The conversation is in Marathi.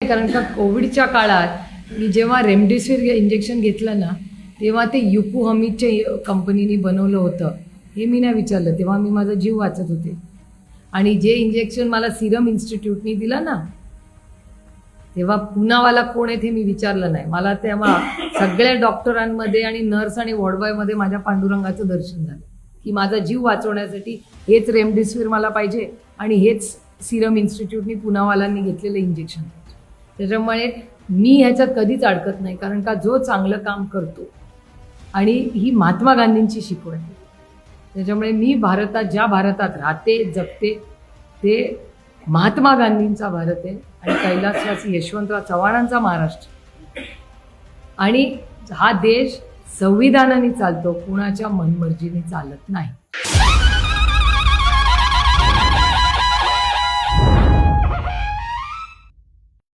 कारण का कोविडच्या काळात मी जेव्हा रेमडेसिवीर इंजेक्शन घेतलं ना तेव्हा ते युपू हमीदच्या कंपनीने बनवलं होतं. हे मी नाही विचारलं. तेव्हा मी माझा जीव वाचत होते. आणि जे इंजेक्शन मला सिरम इन्स्टिट्यूटनी दिलं ना तेव्हा पुनावाला कोण आहे ते मी विचारलं नाही. मला तेव्हा सगळ्या डॉक्टरांमध्ये आणि नर्स आणि वॉर्डबॉयमध्ये माझ्या पांडुरंगाचं दर्शन झालं. की माझा जीव वाचवण्यासाठी हेच रेमडेसिवीर मला पाहिजे आणि हेच सिरम इन्स्टिट्यूटनी पुनावालांनी घेतलेलं इंजेक्शन पाहिजे त्याच्यामुळे मी ह्याच्यात कधीच अडकत नाही कारण का जो चांगलं काम करतो. आणि ही महात्मा गांधींची शिकवण आहे. त्याच्यामुळे मी भारतात ज्या भारतात राहते जगते ते महात्मा गांधींचा भारत आहे आणि कैलासवासी यशवंतराव चव्हाणांचा महाराष्ट्र. आणि हा देश संविधानाने चालतो कुणाच्या मनमर्जीने चालत नाही.